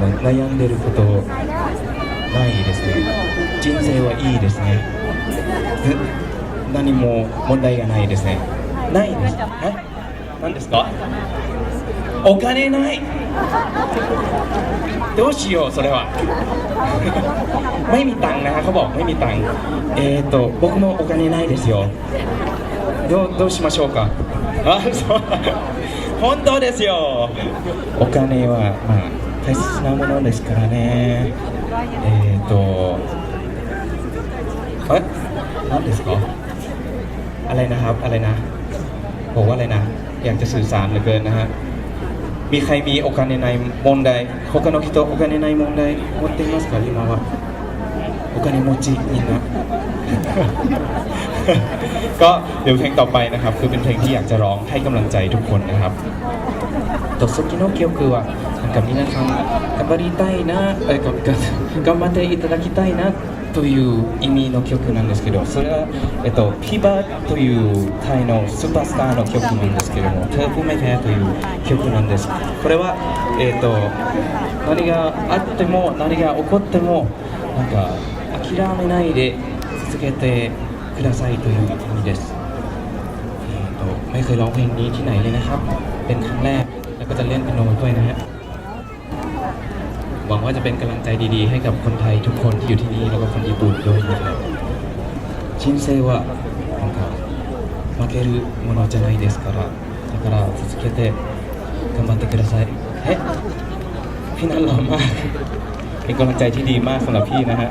な悩んでることないですね人生はいいですねず何も問題がないですねないですえ何ですかお金ないどうしようそれは ไม่มีตังค์นะฮะเขาบอกไม่มีตังค์เอーと僕もお金ないですよどうどうしましょうかあそう本当ですよお金はまあ 大切なものですからねえーとえ何ですかอะไรนะครับอะไรนะบอกว่าอะไรนะ อยากจะสื่อสารเหลือเกินนะฮะ มีใครมีโอกาสในใน問題他の人お金ない問題持っていますか今はお金持ちみんな ก็เดี๋ยวเพลงต่อไปนะครับ คือเป็นเพลงที่อยากจะร้องให้กำลังใจทุกคนนะครับตกสกิโนเกียวคือว่าなんか皆さん頑張りたいなえがが頑張っていただきたいなという意味の曲なんですけどそれは、えっと、ピバというタイのスーパースターの曲なんですけども「テープメフェア」という曲なんですこれは、えっと、何があっても何が起こってもなんか諦めないで続けて くださいという意味ですえっとไม่เคยร้องเพลงนี้ที่ไหนเลยนะครับ เป็นครั้งแรกแล้วก็จะเล่นเปียโนด้วยนะฮะ หวังว่าจะเป็นกำลังใจดีๆ ให้กับคนไทยทุกคนที่อยู่ที่นี่แล้วก็คนญี่ปุ่นด้วยนะครับ人生はなんか負けるものじゃないですからだから続けて頑張ってくださいเฮ้พี่นันหล่อมากเป็นกำลังใจที่ดีมากสำหรับพี่นะฮะ